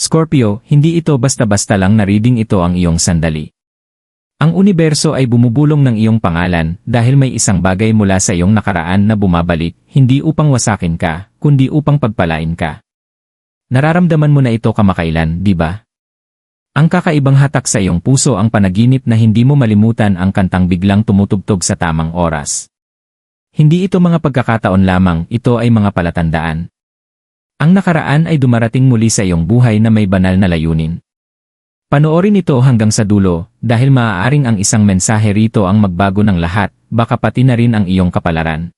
Scorpio, hindi ito basta-basta lang na reading ito ang iyong sandali. Ang universo ay bumubulong ng iyong pangalan dahil may isang bagay mula sa iyong nakaraan na bumabalik, hindi upang wasakin ka, kundi upang pagpalain ka. Nararamdaman mo na ito kamakailan, di ba? Ang kakaibang hatak sa iyong puso ang panaginip na hindi mo malimutan ang kantang biglang tumutugtog sa tamang oras. Hindi ito mga pagkakataon lamang, ito ay mga palatandaan. Ang nakaraan ay dumarating muli sa iyong buhay na may banal na layunin. Panoorin ito hanggang sa dulo, dahil maaaring ang isang mensahe rito ang magbago ng lahat, baka pati na rin ang iyong kapalaran.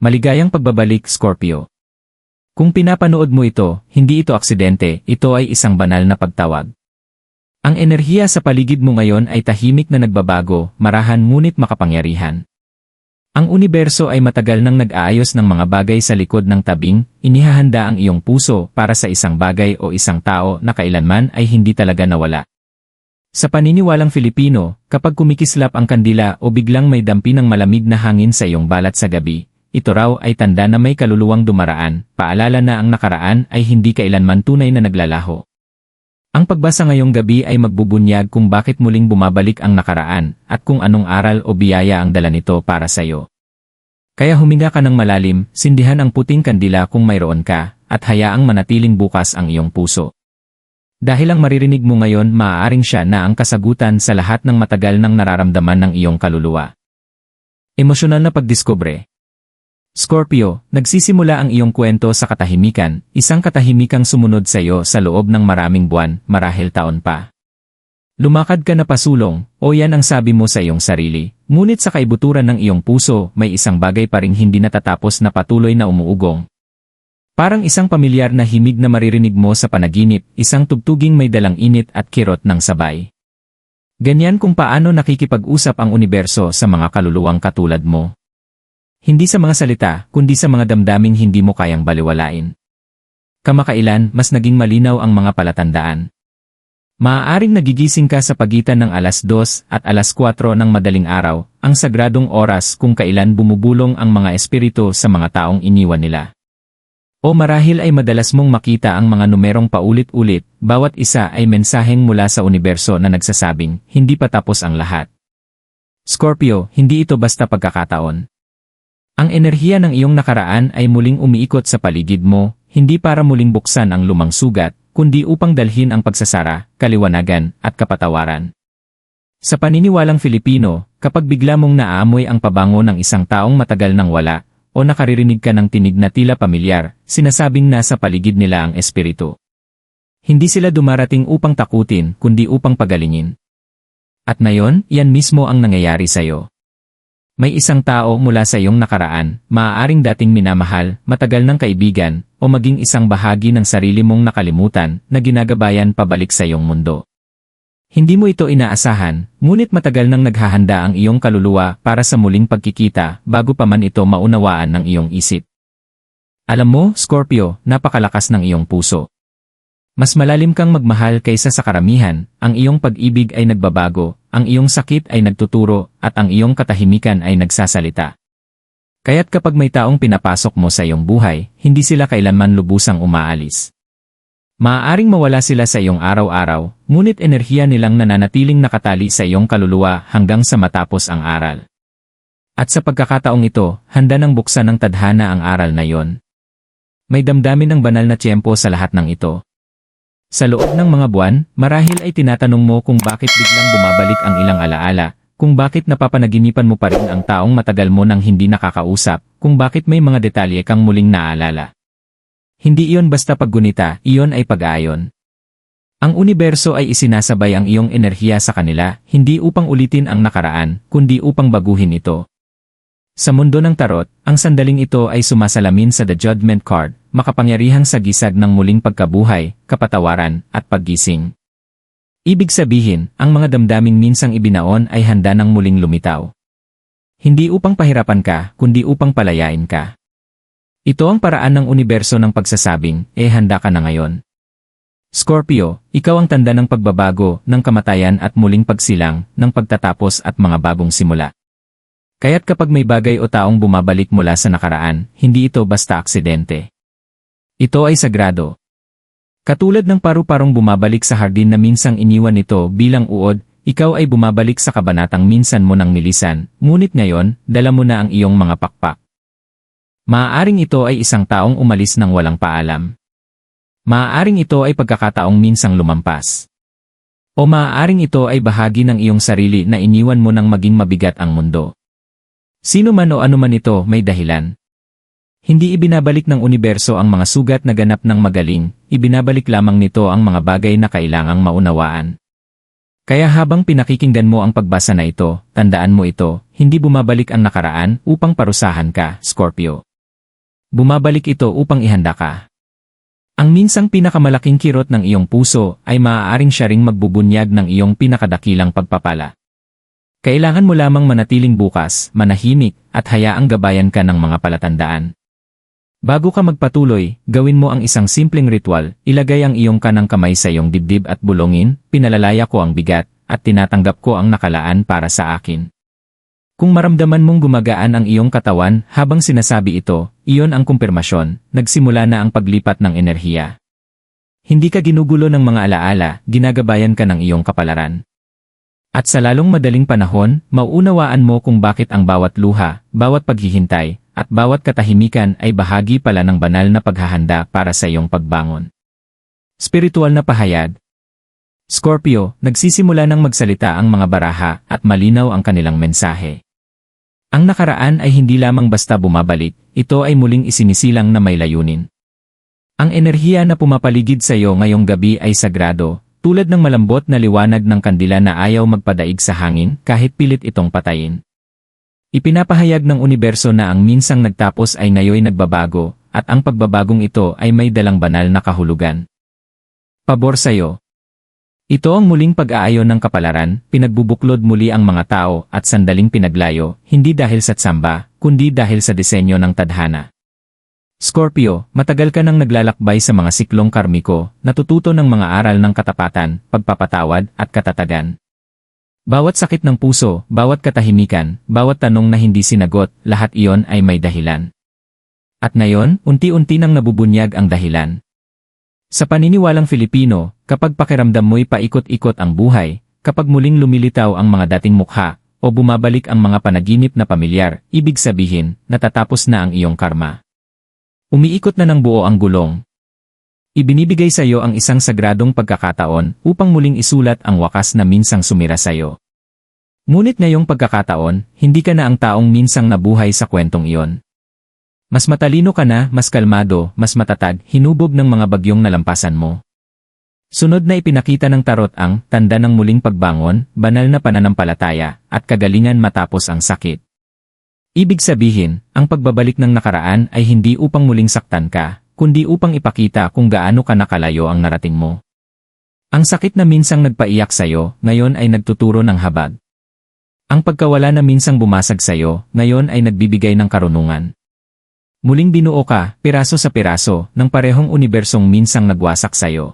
Maligayang pagbabalik, Scorpio. Kung pinapanood mo ito, hindi ito aksidente, ito ay isang banal na pagtawag. Ang enerhiya sa paligid mo ngayon ay tahimik na nagbabago, marahan ngunit makapangyarihan. Ang universo ay matagal nang nag-aayos ng mga bagay sa likod ng tabing, inihahanda ang iyong puso para sa isang bagay o isang tao na kailanman ay hindi talaga nawala. Sa paniniwalang Filipino, kapag kumikislap ang kandila o biglang may dampi ng malamig na hangin sa iyong balat sa gabi, ito raw ay tanda na may kaluluwang dumaraan, paalala na ang nakaraan ay hindi kailanman tunay na naglalaho. Ang pagbasa ngayong gabi ay magbubunyag kung bakit muling bumabalik ang nakaraan at kung anong aral o biyaya ang dala nito para sa iyo. Kaya huminga ka ng malalim, sindihan ang puting kandila kung mayroon ka, at hayaang manatiling bukas ang iyong puso. Dahil ang maririnig mo ngayon maaaring siya na ang kasagutan sa lahat ng matagal nang nararamdaman ng iyong kaluluwa. Emosyonal na pagdiskubre Scorpio, nagsisimula ang iyong kwento sa katahimikan, isang katahimikang sumunod sa iyo sa loob ng maraming buwan, marahil taon pa. Lumakad ka na pasulong, o yan ang sabi mo sa iyong sarili, ngunit sa kaibuturan ng iyong puso, may isang bagay pa ring hindi natatapos na patuloy na umuugong. Parang isang pamilyar na himig na maririnig mo sa panaginip, isang tugtuging may dalang init at kirot ng sabay. Ganyan kung paano nakikipag-usap ang universo sa mga kaluluwang katulad mo. Hindi sa mga salita, kundi sa mga damdaming hindi mo kayang baliwalain. Kamakailan, mas naging malinaw ang mga palatandaan. Maaaring nagigising ka sa pagitan ng alas 2 at alas 4 ng madaling araw, ang sagradong oras kung kailan bumubulong ang mga espiritu sa mga taong iniwan nila. O marahil ay madalas mong makita ang mga numerong paulit-ulit, bawat isa ay mensaheng mula sa universo na nagsasabing, hindi pa tapos ang lahat. Scorpio, hindi ito basta pagkakataon. Ang enerhiya ng iyong nakaraan ay muling umiikot sa paligid mo, hindi para muling buksan ang lumang sugat, kundi upang dalhin ang pagsasara, kaliwanagan, at kapatawaran. Sa paniniwalang Filipino, kapag bigla mong naaamoy ang pabango ng isang taong matagal nang wala, o nakaririnig ka ng tinig na tila pamilyar, sinasabing nasa paligid nila ang espiritu. Hindi sila dumarating upang takutin, kundi upang pagalingin. At ngayon, yan mismo ang nangyayari sa iyo. May isang tao mula sa iyong nakaraan, maaaring dating minamahal, matagal ng kaibigan, o maging isang bahagi ng sarili mong nakalimutan na ginagabayan pabalik sa iyong mundo. Hindi mo ito inaasahan, ngunit matagal nang naghahanda ang iyong kaluluwa para sa muling pagkikita bago pa man ito maunawaan ng iyong isip. Alam mo, Scorpio, napakalakas ng iyong puso. Mas malalim kang magmahal kaysa sa karamihan, ang iyong pag-ibig ay nagbabago, ang iyong sakit ay nagtuturo, at ang iyong katahimikan ay nagsasalita. Kaya't kapag may taong pinapasok mo sa iyong buhay, hindi sila kailanman lubusang umaalis. Maaaring mawala sila sa iyong araw-araw, ngunit enerhiya nilang nananatiling nakatali sa iyong kaluluwa hanggang sa matapos ang aral. At sa pagkakataong ito, handa nang buksan ng tadhana ang aral na yon. May damdamin ng banal na tiyempo sa lahat ng ito. Sa loob ng mga buwan, marahil ay tinatanong mo kung bakit biglang bumabalik ang ilang alaala, kung bakit napapanaginipan mo pa rin ang taong matagal mo nang hindi nakakausap, kung bakit may mga detalye kang muling naalala. Hindi iyon basta paggunita, iyon ay pag-aayon. Ang universo ay isinasabay ang iyong enerhiya sa kanila, hindi upang ulitin ang nakaraan, kundi upang baguhin ito. Sa mundo ng tarot, ang sandaling ito ay sumasalamin sa The Judgment Card, makapangyarihang sagisag ng muling pagkabuhay, kapatawaran, at paggising. Ibig sabihin, ang mga damdaming minsang ibinaon ay handa ng muling lumitaw. Hindi upang pahirapan ka, kundi upang palayain ka. Ito ang paraan ng universo ng pagsasabing, eh handa ka na ngayon. Scorpio, ikaw ang tanda ng pagbabago, ng kamatayan at muling pagsilang, ng pagtatapos at mga bagong simula. Kaya't kapag may bagay o taong bumabalik mula sa nakaraan, hindi ito basta aksidente. Ito ay sagrado. Katulad ng paru-parong bumabalik sa hardin na minsang iniwan nito bilang uod, ikaw ay bumabalik sa kabanatang minsan mo ng milisan, ngunit ngayon, dala mo na ang iyong mga pakpak. Maaaring ito ay isang taong umalis ng walang paalam. Maaaring ito ay pagkakataong minsang lumampas. O maaaring ito ay bahagi ng iyong sarili na iniwan mo nang maging mabigat ang mundo. Sino man o ano man ito may dahilan. Hindi ibinabalik ng universo ang mga sugat na ganap ng magaling, ibinabalik lamang nito ang mga bagay na kailangang maunawaan. Kaya habang pinakikinggan mo ang pagbasa na ito, tandaan mo ito, hindi bumabalik ang nakaraan upang parusahan ka, Scorpio. Bumabalik ito upang ihanda ka. Ang minsang pinakamalaking kirot ng iyong puso ay maaaring siya ring magbubunyag ng iyong pinakadakilang pagpapala. Kailangan mo lamang manatiling bukas, manahimik, at hayaang gabayan ka ng mga palatandaan. Bago ka magpatuloy, gawin mo ang isang simpleng ritual, ilagay ang iyong kanang kamay sa iyong dibdib at bulongin, pinalalaya ko ang bigat, at tinatanggap ko ang nakalaan para sa akin. Kung maramdaman mong gumagaan ang iyong katawan habang sinasabi ito, iyon ang kumpirmasyon, nagsimula na ang paglipat ng enerhiya. Hindi ka ginugulo ng mga alaala, ginagabayan ka ng iyong kapalaran. At sa lalong madaling panahon, mauunawaan mo kung bakit ang bawat luha, bawat paghihintay, at bawat katahimikan ay bahagi pala ng banal na paghahanda para sa iyong pagbangon. Spiritual na pahayag Scorpio, nagsisimula ng magsalita ang mga baraha at malinaw ang kanilang mensahe. Ang nakaraan ay hindi lamang basta bumabalik, ito ay muling isinisilang na may layunin. Ang enerhiya na pumapaligid sa iyo ngayong gabi ay sagrado, tulad ng malambot na liwanag ng kandila na ayaw magpadaig sa hangin kahit pilit itong patayin. Ipinapahayag ng universo na ang minsang nagtapos ay ngayoy nagbabago, at ang pagbabagong ito ay may dalang banal na kahulugan. Pabor sa'yo. Ito ang muling pag-aayon ng kapalaran, pinagbubuklod muli ang mga tao at sandaling pinaglayo, hindi dahil sa tsamba, kundi dahil sa disenyo ng tadhana. Scorpio, matagal ka nang naglalakbay sa mga siklong karmiko, natututo ng mga aral ng katapatan, pagpapatawad, at katatagan. Bawat sakit ng puso, bawat katahimikan, bawat tanong na hindi sinagot, lahat iyon ay may dahilan. At ngayon, unti-unti nang nabubunyag ang dahilan. Sa paniniwalang Filipino, kapag pakiramdam mo'y paikot-ikot ang buhay, kapag muling lumilitaw ang mga dating mukha, o bumabalik ang mga panaginip na pamilyar, ibig sabihin, natatapos na ang iyong karma. Umiikot na ng buo ang gulong, Ibinibigay sa iyo ang isang sagradong pagkakataon upang muling isulat ang wakas na minsang sumira sa iyo. Ngunit ngayong pagkakataon, hindi ka na ang taong minsang nabuhay sa kwentong iyon. Mas matalino ka na, mas kalmado, mas matatag, hinubog ng mga bagyong nalampasan mo. Sunod na ipinakita ng tarot ang tanda ng muling pagbangon, banal na pananampalataya, at kagalingan matapos ang sakit. Ibig sabihin, ang pagbabalik ng nakaraan ay hindi upang muling saktan ka, kundi upang ipakita kung gaano ka nakalayo ang narating mo. Ang sakit na minsang nagpaiyak sa'yo, ngayon ay nagtuturo ng habag. Ang pagkawala na minsang bumasag sa'yo, ngayon ay nagbibigay ng karunungan. Muling binuo ka, piraso sa piraso, ng parehong unibersong minsang nagwasak sa'yo.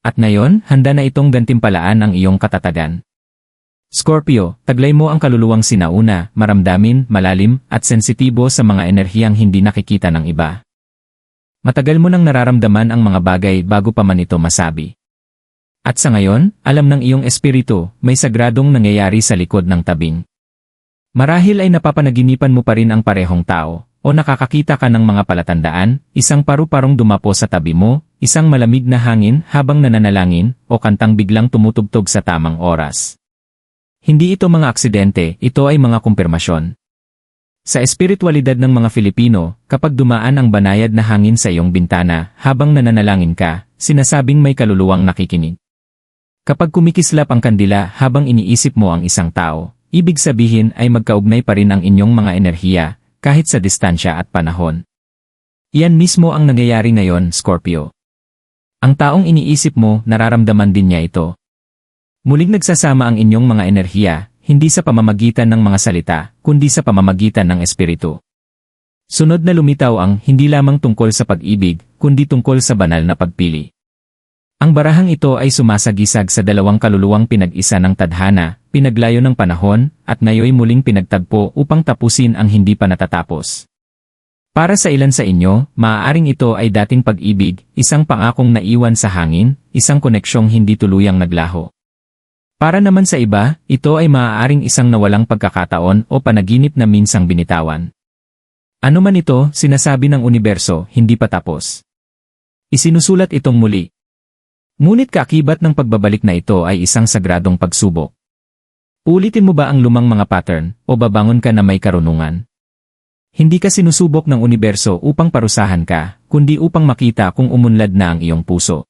At ngayon, handa na itong gantimpalaan ang iyong katatagan. Scorpio, taglay mo ang kaluluwang sinauna, maramdamin, malalim, at sensitibo sa mga enerhiyang hindi nakikita ng iba. Matagal mo nang nararamdaman ang mga bagay bago pa man ito masabi. At sa ngayon, alam ng iyong espiritu, may sagradong nangyayari sa likod ng tabing. Marahil ay napapanaginipan mo pa rin ang parehong tao, o nakakakita ka ng mga palatandaan, isang paru-parong dumapo sa tabi mo, isang malamig na hangin habang nananalangin, o kantang biglang tumutugtog sa tamang oras. Hindi ito mga aksidente, ito ay mga kumpirmasyon. Sa espiritualidad ng mga Filipino, kapag dumaan ang banayad na hangin sa iyong bintana habang nananalangin ka, sinasabing may kaluluwang nakikinig. Kapag kumikislap ang kandila habang iniisip mo ang isang tao, ibig sabihin ay magkaugnay pa rin ang inyong mga enerhiya, kahit sa distansya at panahon. Iyan mismo ang nangyayari ngayon, Scorpio. Ang taong iniisip mo, nararamdaman din niya ito. Muling nagsasama ang inyong mga enerhiya, hindi sa pamamagitan ng mga salita, kundi sa pamamagitan ng espiritu. Sunod na lumitaw ang hindi lamang tungkol sa pag-ibig, kundi tungkol sa banal na pagpili. Ang barahang ito ay sumasagisag sa dalawang kaluluwang pinag-isa ng tadhana, pinaglayo ng panahon, at ngayoy muling pinagtagpo upang tapusin ang hindi pa natatapos. Para sa ilan sa inyo, maaaring ito ay dating pag-ibig, isang pangakong naiwan sa hangin, isang koneksyong hindi tuluyang naglaho. Para naman sa iba, ito ay maaaring isang nawalang pagkakataon o panaginip na minsang binitawan. Ano man ito, sinasabi ng universo, hindi pa tapos. Isinusulat itong muli. Ngunit kaakibat ng pagbabalik na ito ay isang sagradong pagsubok. Ulitin mo ba ang lumang mga pattern, o babangon ka na may karunungan? Hindi ka sinusubok ng universo upang parusahan ka, kundi upang makita kung umunlad na ang iyong puso.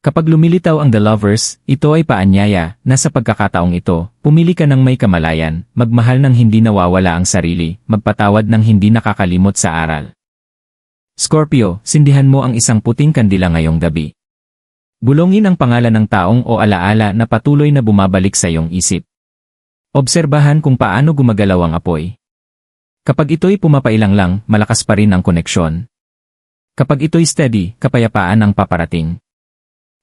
Kapag lumilitaw ang The Lovers, ito ay paanyaya na sa pagkakataong ito, pumili ka ng may kamalayan, magmahal ng hindi nawawala ang sarili, magpatawad ng hindi nakakalimot sa aral. Scorpio, sindihan mo ang isang puting kandila ngayong gabi. Bulongin ang pangalan ng taong o alaala na patuloy na bumabalik sa iyong isip. Obserbahan kung paano gumagalaw ang apoy. Kapag ito'y pumapailang lang, malakas pa rin ang koneksyon. Kapag ito'y steady, kapayapaan ang paparating.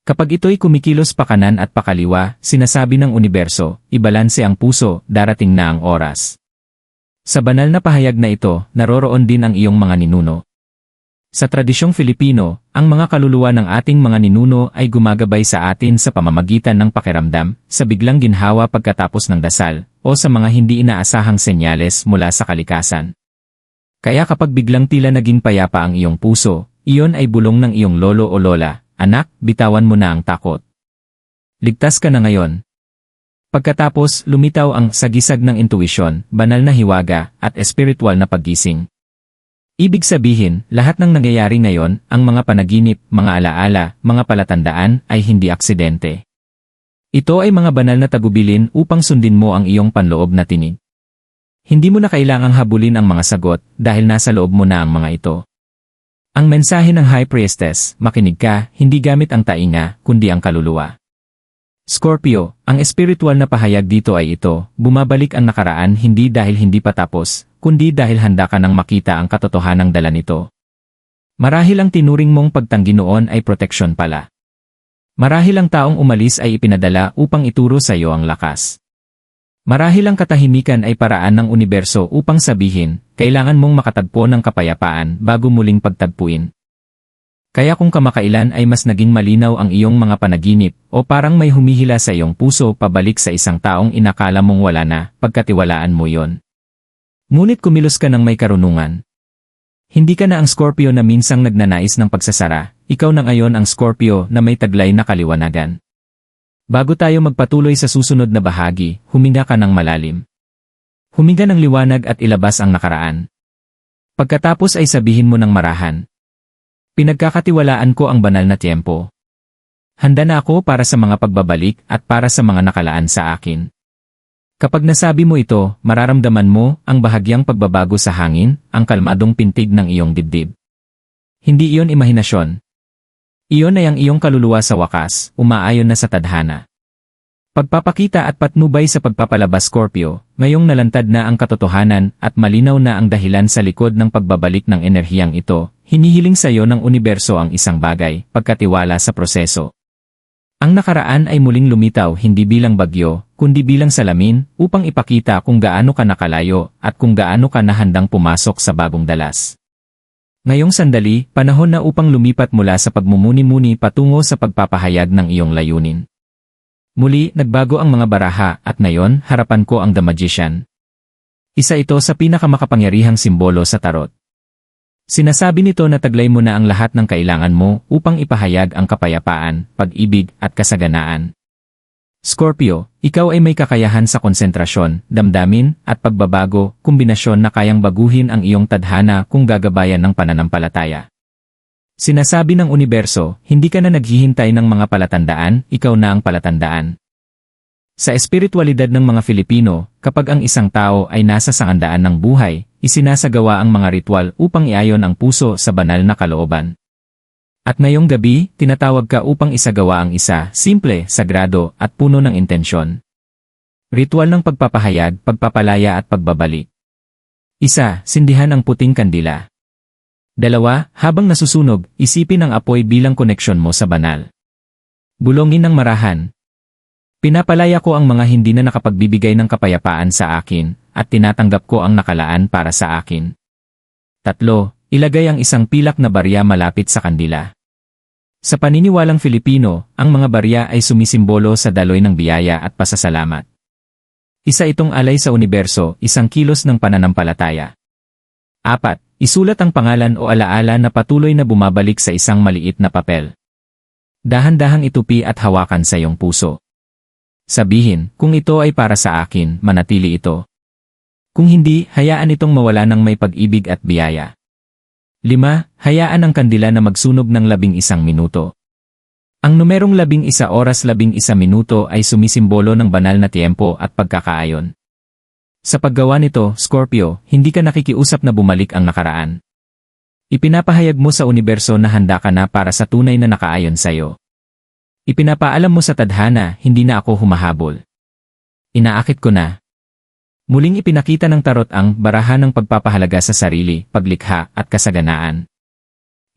Kapag ito'y kumikilos pa kanan at pakaliwa, sinasabi ng universo, ibalanse ang puso, darating na ang oras. Sa banal na pahayag na ito, naroroon din ang iyong mga ninuno. Sa tradisyong Filipino, ang mga kaluluwa ng ating mga ninuno ay gumagabay sa atin sa pamamagitan ng pakiramdam, sa biglang ginhawa pagkatapos ng dasal, o sa mga hindi inaasahang senyales mula sa kalikasan. Kaya kapag biglang tila naging payapa ang iyong puso, iyon ay bulong ng iyong lolo o lola, anak, bitawan mo na ang takot. Ligtas ka na ngayon. Pagkatapos, lumitaw ang sagisag ng intuisyon, banal na hiwaga, at espiritual na paggising. Ibig sabihin, lahat ng nangyayari ngayon, ang mga panaginip, mga alaala, mga palatandaan, ay hindi aksidente. Ito ay mga banal na tagubilin upang sundin mo ang iyong panloob na tinig. Hindi mo na kailangang habulin ang mga sagot dahil nasa loob mo na ang mga ito. Ang mensahe ng High Priestess, makinig ka, hindi gamit ang tainga, kundi ang kaluluwa. Scorpio, ang espiritual na pahayag dito ay ito, bumabalik ang nakaraan hindi dahil hindi pa tapos, kundi dahil handa ka nang makita ang katotohanang dala nito. Marahil ang tinuring mong pagtanggi noon ay proteksyon pala. Marahil ang taong umalis ay ipinadala upang ituro sa iyo ang lakas. Marahil ang katahimikan ay paraan ng universo upang sabihin, kailangan mong makatagpo ng kapayapaan bago muling pagtagpuin. Kaya kung kamakailan ay mas naging malinaw ang iyong mga panaginip o parang may humihila sa iyong puso pabalik sa isang taong inakala mong wala na, pagkatiwalaan mo yon. Ngunit kumilos ka ng may karunungan. Hindi ka na ang Scorpio na minsang nagnanais ng pagsasara, ikaw na ngayon ang Scorpio na may taglay na kaliwanagan. Bago tayo magpatuloy sa susunod na bahagi, huminga ka ng malalim. Huminga ng liwanag at ilabas ang nakaraan. Pagkatapos ay sabihin mo ng marahan. Pinagkakatiwalaan ko ang banal na tiempo. Handa na ako para sa mga pagbabalik at para sa mga nakalaan sa akin. Kapag nasabi mo ito, mararamdaman mo ang bahagyang pagbabago sa hangin, ang kalmadong pintig ng iyong dibdib. Hindi iyon imahinasyon. Iyon ay ang iyong kaluluwa sa wakas, umaayon na sa tadhana. Pagpapakita at patnubay sa pagpapalabas Scorpio, ngayong nalantad na ang katotohanan at malinaw na ang dahilan sa likod ng pagbabalik ng enerhiyang ito, hinihiling sa iyo ng universo ang isang bagay, pagkatiwala sa proseso. Ang nakaraan ay muling lumitaw hindi bilang bagyo, kundi bilang salamin, upang ipakita kung gaano ka nakalayo at kung gaano ka nahandang pumasok sa bagong dalas. Ngayong sandali, panahon na upang lumipat mula sa pagmumuni-muni patungo sa pagpapahayag ng iyong layunin. Muli, nagbago ang mga baraha at ngayon, harapan ko ang The Magician. Isa ito sa pinakamakapangyarihang simbolo sa tarot. Sinasabi nito na taglay mo na ang lahat ng kailangan mo upang ipahayag ang kapayapaan, pag-ibig at kasaganaan. Scorpio, ikaw ay may kakayahan sa konsentrasyon, damdamin, at pagbabago, kombinasyon na kayang baguhin ang iyong tadhana kung gagabayan ng pananampalataya. Sinasabi ng universo, hindi ka na naghihintay ng mga palatandaan, ikaw na ang palatandaan. Sa espiritualidad ng mga Filipino, kapag ang isang tao ay nasa sangandaan ng buhay, isinasagawa ang mga ritual upang iayon ang puso sa banal na kalooban. At ngayong gabi, tinatawag ka upang isagawa ang isa, simple, sagrado, at puno ng intensyon. Ritual ng pagpapahayag, pagpapalaya at pagbabalik. Isa, sindihan ang puting kandila. Dalawa, habang nasusunog, isipin ang apoy bilang koneksyon mo sa banal. Bulongin ng marahan, Pinapalaya ko ang mga hindi na nakapagbibigay ng kapayapaan sa akin, at tinatanggap ko ang nakalaan para sa akin. Tatlo, Ilagay ang isang pilak na barya malapit sa kandila. Sa paniniwalang Filipino, ang mga barya ay sumisimbolo sa daloy ng biyaya at pasasalamat. Isa itong alay sa universo, isang kilos ng pananampalataya. Apat, isulat ang pangalan o alaala na patuloy na bumabalik sa isang maliit na papel. Dahan-dahang itupi at hawakan sa iyong puso. Sabihin, kung ito ay para sa akin, manatili ito. Kung hindi, hayaan itong mawala ng may pag-ibig at biyaya. 5. Hayaan ang kandila na magsunog ng labing isang minuto. Ang numerong labing isa oras labing isa minuto ay sumisimbolo ng banal na tiempo at pagkakaayon. Sa paggawa nito, Scorpio, hindi ka nakikiusap na bumalik ang nakaraan. Ipinapahayag mo sa universo na handa ka na para sa tunay na nakaayon sa'yo. Ipinapaalam mo sa tadhana, hindi na ako humahabol. Inaakit ko na. Muling ipinakita ng tarot ang barahan ng pagpapahalaga sa sarili, paglikha, at kasaganaan.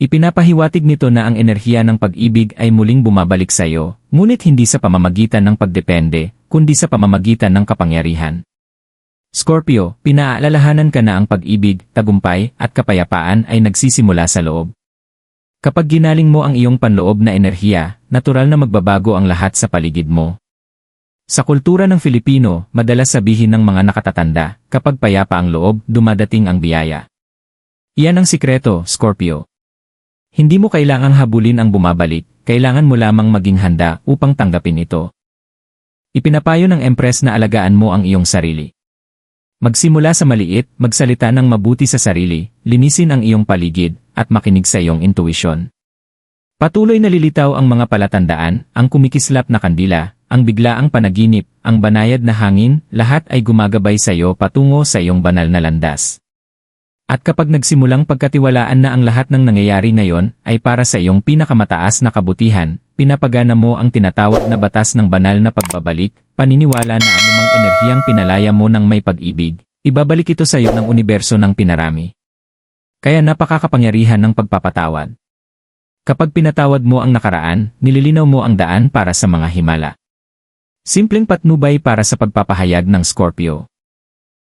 Ipinapahiwatig nito na ang enerhiya ng pag-ibig ay muling bumabalik sa iyo, ngunit hindi sa pamamagitan ng pagdepende, kundi sa pamamagitan ng kapangyarihan. Scorpio, pinaalalahanan ka na ang pag-ibig, tagumpay, at kapayapaan ay nagsisimula sa loob. Kapag ginaling mo ang iyong panloob na enerhiya, natural na magbabago ang lahat sa paligid mo. Sa kultura ng Filipino, madalas sabihin ng mga nakatatanda, kapag payapa ang loob, dumadating ang biyaya. Iyan ang sikreto, Scorpio. Hindi mo kailangang habulin ang bumabalik, kailangan mo lamang maging handa upang tanggapin ito. Ipinapayo ng Empress na alagaan mo ang iyong sarili. Magsimula sa maliit, magsalita ng mabuti sa sarili, linisin ang iyong paligid, at makinig sa iyong intuition. Patuloy na lilitaw ang mga palatandaan, ang kumikislap na kandila, ang biglaang panaginip, ang banayad na hangin, lahat ay gumagabay sa iyo patungo sa iyong banal na landas. At kapag nagsimulang pagkatiwalaan na ang lahat ng nangyayari ngayon ay para sa iyong pinakamataas na kabutihan, pinapagana mo ang tinatawag na batas ng banal na pagbabalik, paniniwala na anumang enerhiyang pinalaya mo ng may pag-ibig, ibabalik ito sa iyo ng universo ng pinarami. Kaya napakakapangyarihan ng pagpapatawad. Kapag pinatawad mo ang nakaraan, nililinaw mo ang daan para sa mga himala. Simpleng patnubay para sa pagpapahayag ng Scorpio.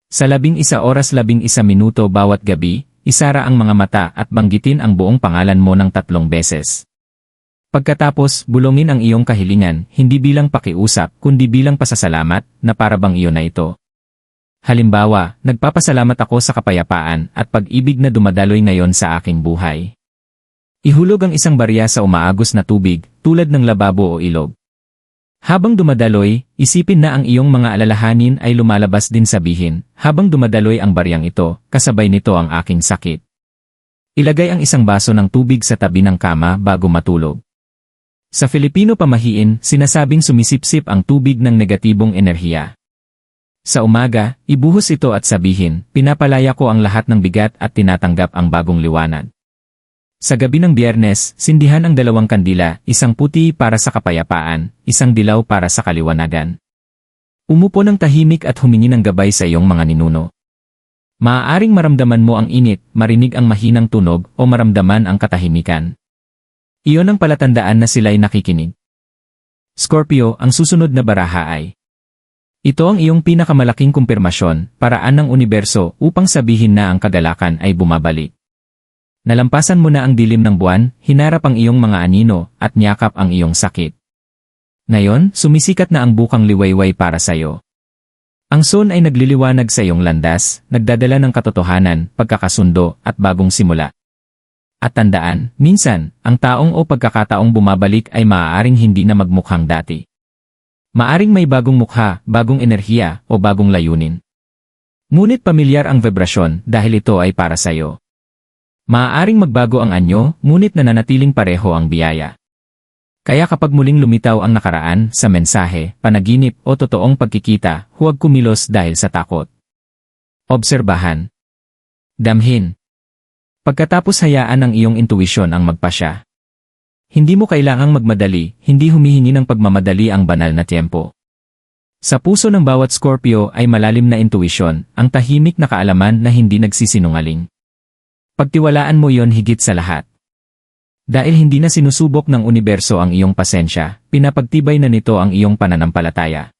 Sa labing isa oras labing isa minuto bawat gabi, isara ang mga mata at banggitin ang buong pangalan mo ng tatlong beses. Pagkatapos, bulongin ang iyong kahilingan, hindi bilang pakiusap, kundi bilang pasasalamat, na parabang iyon na ito. Halimbawa, nagpapasalamat ako sa kapayapaan at pag-ibig na dumadaloy ngayon sa aking buhay. Ihulog ang isang barya sa umaagos na tubig, tulad ng lababo o ilog. Habang dumadaloy, isipin na ang iyong mga alalahanin ay lumalabas din sabihin, habang dumadaloy ang baryang ito, kasabay nito ang aking sakit. Ilagay ang isang baso ng tubig sa tabi ng kama bago matulog. Sa Filipino pamahiin, sinasabing sumisipsip ang tubig ng negatibong enerhiya. Sa umaga, ibuhos ito at sabihin, pinapalaya ko ang lahat ng bigat at tinatanggap ang bagong liwanag. Sa gabi ng biyernes, sindihan ang dalawang kandila, isang puti para sa kapayapaan, isang dilaw para sa kaliwanagan. Umupo ng tahimik at humingi ng gabay sa iyong mga ninuno. Maaaring maramdaman mo ang init, marinig ang mahinang tunog, o maramdaman ang katahimikan. Iyon ang palatandaan na sila'y nakikinig. Scorpio, ang susunod na baraha ay ito ang iyong pinakamalaking kumpirmasyon, paraan ng universo upang sabihin na ang kagalakan ay bumabalik. Nalampasan mo na ang dilim ng buwan, hinarap ang iyong mga anino, at niyakap ang iyong sakit. Ngayon, sumisikat na ang bukang liwayway para sa iyo. Ang sun ay nagliliwanag sa iyong landas, nagdadala ng katotohanan, pagkakasundo, at bagong simula. At tandaan, minsan, ang taong o pagkakataong bumabalik ay maaaring hindi na magmukhang dati. Maaring may bagong mukha, bagong enerhiya, o bagong layunin. Ngunit pamilyar ang vibrasyon dahil ito ay para sa iyo. Maaaring magbago ang anyo, ngunit nananatiling pareho ang biyaya. Kaya kapag muling lumitaw ang nakaraan sa mensahe, panaginip o totoong pagkikita, huwag kumilos dahil sa takot. Obserbahan. Damhin. Pagkatapos hayaan ang iyong intuisyon ang magpasya. Hindi mo kailangang magmadali, hindi humihingi ng pagmamadali ang banal na tiempo. Sa puso ng bawat Scorpio ay malalim na intuisyon, ang tahimik na kaalaman na hindi nagsisinungaling. Pagtiwalaan mo yon higit sa lahat. Dahil hindi na sinusubok ng universo ang iyong pasensya, pinapagtibay na nito ang iyong pananampalataya.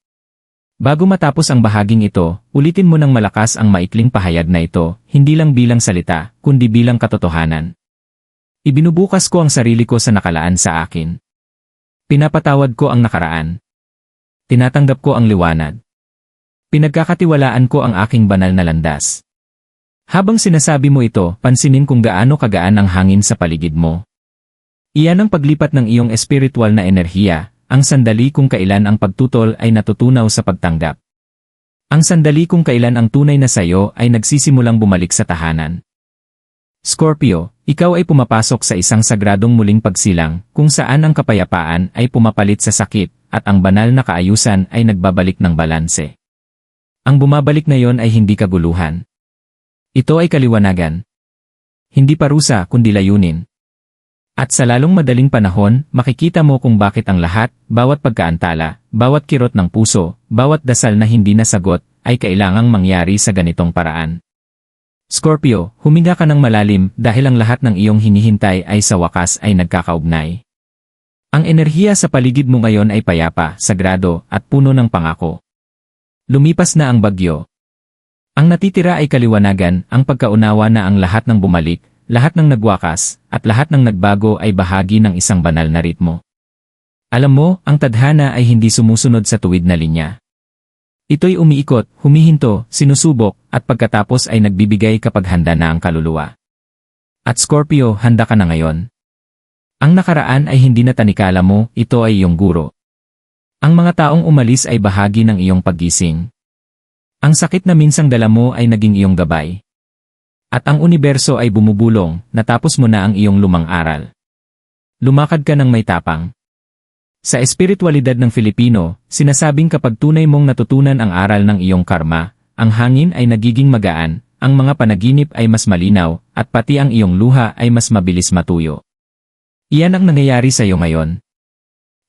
Bago matapos ang bahaging ito, ulitin mo ng malakas ang maikling pahayag na ito, hindi lang bilang salita, kundi bilang katotohanan. Ibinubukas ko ang sarili ko sa nakalaan sa akin. Pinapatawad ko ang nakaraan. Tinatanggap ko ang liwanag. Pinagkakatiwalaan ko ang aking banal na landas. Habang sinasabi mo ito, pansinin kung gaano kagaan ang hangin sa paligid mo. Iyan ang paglipat ng iyong espiritual na enerhiya, ang sandali kung kailan ang pagtutol ay natutunaw sa pagtanggap. Ang sandali kung kailan ang tunay na sayo ay nagsisimulang bumalik sa tahanan. Scorpio, ikaw ay pumapasok sa isang sagradong muling pagsilang kung saan ang kapayapaan ay pumapalit sa sakit at ang banal na kaayusan ay nagbabalik ng balanse. Ang bumabalik na yon ay hindi kaguluhan. Ito ay kaliwanagan. Hindi parusa kundi layunin. At sa lalong madaling panahon, makikita mo kung bakit ang lahat, bawat pagkaantala, bawat kirot ng puso, bawat dasal na hindi nasagot, ay kailangang mangyari sa ganitong paraan. Scorpio, huminga ka ng malalim dahil ang lahat ng iyong hinihintay ay sa wakas ay nagkakaugnay. Ang enerhiya sa paligid mo ngayon ay payapa, sagrado, at puno ng pangako. Lumipas na ang bagyo. Ang natitira ay kaliwanagan, ang pagkaunawa na ang lahat ng bumalik, lahat ng nagwakas, at lahat ng nagbago ay bahagi ng isang banal na ritmo. Alam mo, ang tadhana ay hindi sumusunod sa tuwid na linya. Ito'y umiikot, humihinto, sinusubok, at pagkatapos ay nagbibigay kapag handa na ang kaluluwa. At Scorpio, handa ka na ngayon. Ang nakaraan ay hindi na tanikala mo, ito ay iyong guro. Ang mga taong umalis ay bahagi ng iyong paggising. Ang sakit na minsang dala mo ay naging iyong gabay. At ang universo ay bumubulong, natapos mo na ang iyong lumang aral. Lumakad ka ng may tapang. Sa espiritualidad ng Filipino, sinasabing kapag tunay mong natutunan ang aral ng iyong karma, ang hangin ay nagiging magaan, ang mga panaginip ay mas malinaw, at pati ang iyong luha ay mas mabilis matuyo. Iyan ang nangyayari sa iyo ngayon.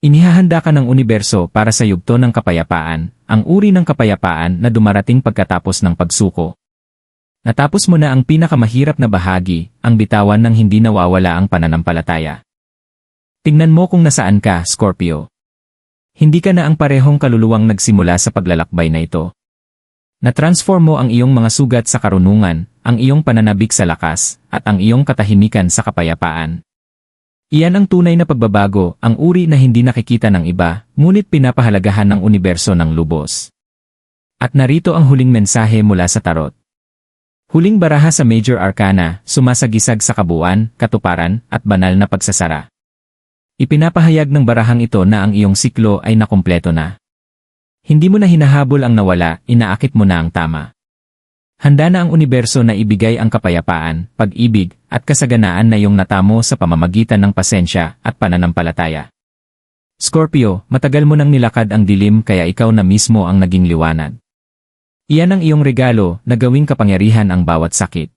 Inihahanda ka ng universo para sa yugto ng kapayapaan, ang uri ng kapayapaan na dumarating pagkatapos ng pagsuko. Natapos mo na ang pinakamahirap na bahagi, ang bitawan ng hindi nawawala ang pananampalataya. Tingnan mo kung nasaan ka, Scorpio. Hindi ka na ang parehong kaluluwang nagsimula sa paglalakbay na ito. Na-transform mo ang iyong mga sugat sa karunungan, ang iyong pananabik sa lakas, at ang iyong katahimikan sa kapayapaan. Iyan ang tunay na pagbabago, ang uri na hindi nakikita ng iba, ngunit pinapahalagahan ng universo ng lubos. At narito ang huling mensahe mula sa tarot. Huling baraha sa Major Arcana, sumasagisag sa kabuuan, katuparan, at banal na pagsasara. Ipinapahayag ng barahang ito na ang iyong siklo ay nakumpleto na. Hindi mo na hinahabol ang nawala, inaakit mo na ang tama. Handa na ang universo na ibigay ang kapayapaan, pag-ibig, at kasaganaan na iyong natamo sa pamamagitan ng pasensya at pananampalataya. Scorpio, matagal mo nang nilakad ang dilim kaya ikaw na mismo ang naging liwanag. Iyan ang iyong regalo na gawing kapangyarihan ang bawat sakit.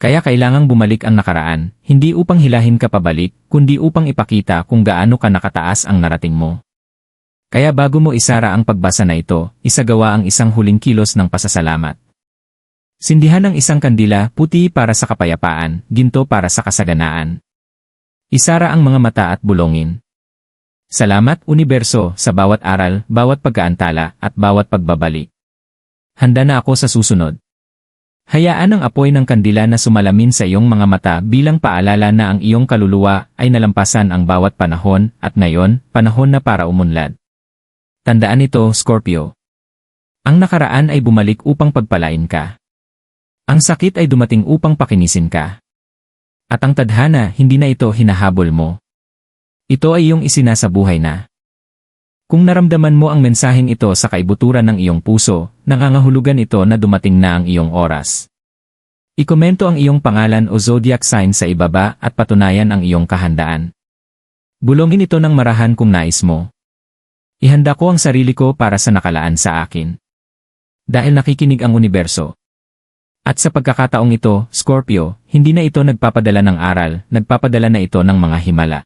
Kaya kailangang bumalik ang nakaraan, hindi upang hilahin ka pabalik, kundi upang ipakita kung gaano ka nakataas ang narating mo. Kaya bago mo isara ang pagbasa na ito, isagawa ang isang huling kilos ng pasasalamat. Sindihan ng isang kandila, puti para sa kapayapaan, ginto para sa kasaganaan. Isara ang mga mata at bulongin. Salamat, Universo, sa bawat aral, bawat pagkaantala, at bawat pagbabalik. Handa na ako sa susunod. Hayaan ang apoy ng kandila na sumalamin sa iyong mga mata bilang paalala na ang iyong kaluluwa ay nalampasan ang bawat panahon at ngayon, panahon na para umunlad. Tandaan ito, Scorpio. Ang nakaraan ay bumalik upang pagpalain ka. Ang sakit ay dumating upang pakinisin ka. At ang tadhana, hindi na ito hinahabol mo. Ito ay iyong isinasabuhay na. Kung naramdaman mo ang mensaheng ito sa kaibuturan ng iyong puso, nangangahulugan ito na dumating na ang iyong oras. Ikomento ang iyong pangalan o zodiac sign sa ibaba at patunayan ang iyong kahandaan. Bulongin ito ng marahan kung nais mo. Ihanda ko ang sarili ko para sa nakalaan sa akin. Dahil nakikinig ang universo, at sa pagkakataong ito, Scorpio, hindi na ito nagpapadala ng aral, nagpapadala na ito ng mga himala.